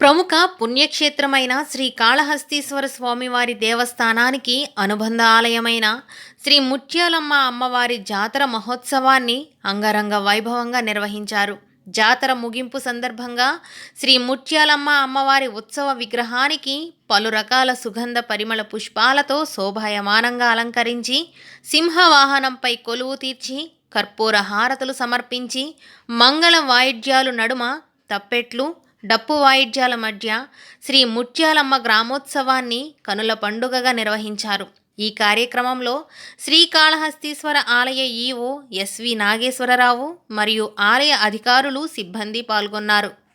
ప్రముఖ పుణ్యక్షేత్రమైన శ్రీ కాళహస్తీశ్వర స్వామివారి దేవస్థానానికి అనుబంధ ఆలయమైన శ్రీ ముత్యాలమ్మ అమ్మవారి జాతర మహోత్సవాన్ని అంగరంగ వైభవంగా నిర్వహించారు. జాతర ముగింపు సందర్భంగా శ్రీ ముత్యాలమ్మ అమ్మవారి ఉత్సవ విగ్రహానికి పలు రకాల సుగంధ పరిమళ పుష్పాలతో శోభాయమానంగా అలంకరించి సింహవాహనంపై కొలువు తీర్చి కర్పూర హారతులు సమర్పించి మంగళ వాయిద్యాలు నడుమ తప్పెట్లు డప్పు వాయిద్యాల మధ్య శ్రీ ముత్యాలమ్మ గ్రామోత్సవాన్ని కనుల పండుగగా నిర్వహించారు. ఈ కార్యక్రమంలో శ్రీకాళహస్తీశ్వర ఆలయ ఈవో ఎస్వి నాగేశ్వరరావు మరియు ఆలయ అధికారులు సిబ్బంది పాల్గొన్నారు.